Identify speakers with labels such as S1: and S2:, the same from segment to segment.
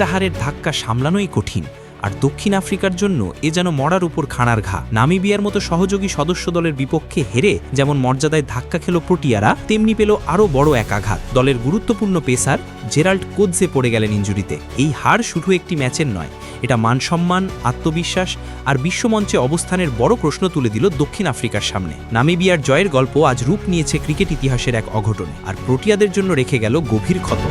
S1: একটা হারের ধাক্কা সামলানোই কঠিন, আর দক্ষিণ আফ্রিকার জন্য এ যেন মরার উপর খাড়ার ঘা। নামিবিয়ার মতো সহযোগী সদস্য দলের বিপক্ষে হেরে যেমন মর্যাদায় ধাক্কা খেল প্রোটিয়ারা, তেমনি পেল আরও বড় এক আঘাত দলের গুরুত্বপূর্ণ পেসার জেরাল্ড কোদজে পড়ে গেলেন ইঞ্জুরিতে। এই হার শুধু একটি ম্যাচের নয়, এটা মানসম্মান, আত্মবিশ্বাস আর বিশ্বমঞ্চে অবস্থানের বড় প্রশ্ন তুলে দিল দক্ষিণ আফ্রিকার সামনে। নামিবিয়ার জয়ের গল্প আজ রূপ নিয়েছে ক্রিকেট ইতিহাসের এক অঘটনে, আর প্রোটিয়াদের জন্য রেখে গেল গভীর ক্ষত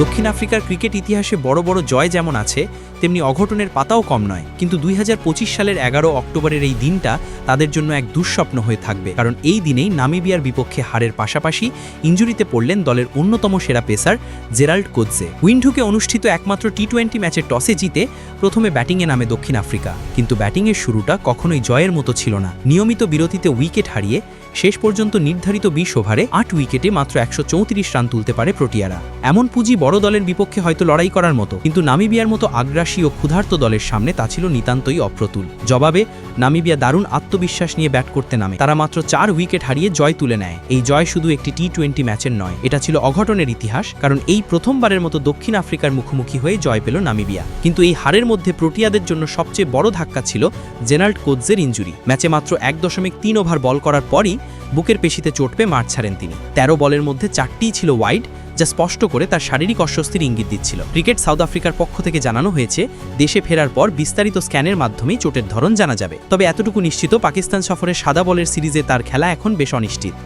S1: দক্ষিণ আফ্রিকার ক্রিকেট ইতিহাসে বড় বড় জয় যেমন আছে, তেমনি অঘটনের পাতাও কম নয়। কিন্তু দুই হাজার পঁচিশ সালের এগারো অক্টোবরের এই দিনটা তাদের জন্য এক দুঃস্বপ্ন হয়ে থাকবে। কারণ এই দিনেই নামিবিয়ার বিপক্ষে হারের পাশাপাশি ইঞ্জুরিতে পড়লেন দলের অন্যতম সেরা পেসার জেরাল্ড কোৎজে। উইন্ডুকে অনুষ্ঠিত একমাত্র টি টোয়েন্টি ম্যাচের টসে জিতে প্রথমে ব্যাটিংয়ে নামে দক্ষিণ আফ্রিকা। কিন্তু ব্যাটিংয়ের শুরুটা কখনোই জয়ের মতো ছিল না। নিয়মিত বিরতিতে উইকেট হারিয়ে শেষ পর্যন্ত নির্ধারিত বিশ ওভারে আট উইকেটে মাত্র একশো চৌত্রিশ রান তুলতে পারে প্রোটিয়ারা। এমন পুঁজি বড় দলের বিপক্ষে হয়তো লড়াই করার মতো, কিন্তু নামিবিয়ার মতো আগ্রাসী ও ক্ষুধার্ত দলের সামনে তা ছিল নিতান্তই অপ্রতুল। জবাবে, নামিবিয়া দারুণ আত্মবিশ্বাস নিয়ে ব্যাট করতে নামে। তারা মাত্র চার উইকেট হারিয়ে জয় তুলে নেয়। এই জয় শুধু একটি টি টোয়েন্টি ম্যাচের নয়, এটা ছিল অঘটনের ইতিহাস, কারণ এই প্রথমবারের মতো দক্ষিণ আফ্রিকার মুখোমুখি হয়ে জয় পেল নামিবিয়া। কিন্তু এই হারের মধ্যে প্রোটিয়াদের জন্য সবচেয়ে বড় ধাক্কা ছিল জেনাল্ড কোৎজের ইঞ্জুরি। ম্যাচে মাত্র এক দশমিক তিন ওভার বল করার পরই বুকের পেশিতে চোট পেয়ে মাঠ ছাড়েন তিনি। তেরো বলের মধ্যে চারটিই ছিল ওয়াইড যা স্পষ্ট করে তার শারীরিক অস্বস্তির ইঙ্গিত দিচ্ছিল। ক্রিকেট সাউথ আফ্রিকার পক্ষ থেকে জানানো হয়েছে, দেশে ফেরার পর বিস্তারিত স্ক্যানের মাধ্যমেই চোটের ধরন জানা যাবে। তবে এতটুকু নিশ্চিত, পাকিস্তান সফরের সাদা বলের সিরিজে তার খেলা এখন বেশ অনিশ্চিত।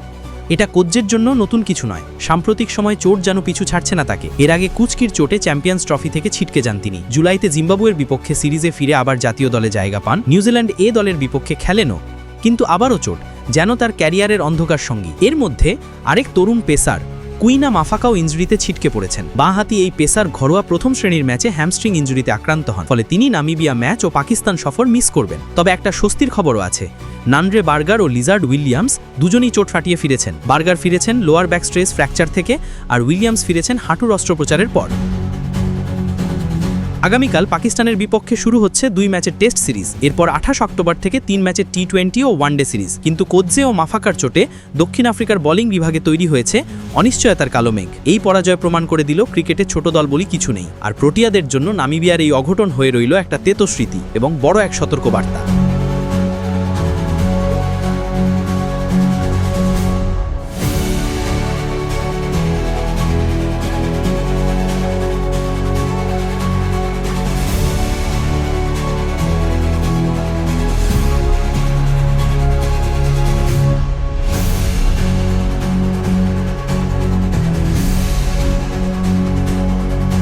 S1: এটা কোজ্জের জন্য নতুন কিছু নয়। সাম্প্রতিক সময় চোট যেন পিছু ছাড়ছে না তাকে। এর আগে কুচকির চোটে চ্যাম্পিয়ন্স ট্রফি থেকে ছিটকে যান তিনি। জুলাইতে জিম্বাবুয়ের বিপক্ষে সিরিজে ফিরে আবার জাতীয় দলে জায়গা পান। নিউজিল্যান্ড এ দলের বিপক্ষে খেলেনও, কিন্তু আবারও চোট, যেন তার ক্যারিয়ারের অন্ধকার সঙ্গী। এর মধ্যে আরেক তরুণ পেসার কুইনা মাফাকাও ইঞ্জুরিতে ছিটকে পড়েছেন। বাঁহাতি এই পেসার ঘরোয়া প্রথম শ্রেণির ম্যাচে হ্যামস্ট্রিং ইঞ্জুরিতে আক্রান্ত হন, ফলে তিনি নামিবিয়া ম্যাচ ও পাকিস্তান সফর মিস করবেন। তবে একটা স্বস্তির খবরও আছে। নান্ড্রে বার্গার ও লিজার্ড উইলিয়ামস দুজনেই চোট ফাটিয়ে ফিরেছেন। বার্গার ফিরেছেন লোয়ার ব্যাক স্ট্রেস ফ্র্যাকচার থেকে, আর উইলিয়ামস ফিরেছেন হাঁটুর অস্ত্রোপচারের পর। আগামীকাল পাকিস্তানের বিপক্ষে শুরু হচ্ছে দুই ম্যাচের টেস্ট সিরিজ। এরপর আঠাশ অক্টোবর থেকে তিন ম্যাচের টি টোয়েন্টি ও ওয়ানডে সিরিজ। কিন্তু কোজ্জে ও মাফাকার চোটে দক্ষিণ আফ্রিকার বোলিং বিভাগে তৈরি হয়েছে অনিশ্চয়তার কালো মেঘ। এই পরাজয় প্রমাণ করে দিল ক্রিকেটে ছোট দল বলি কিছু নেই। আর প্রোটিয়াদের জন্য নামিবিয়ার এই অঘটন হয়ে রইল একটা তেতো স্মৃতি এবং বড় এক সতর্কবার্তা।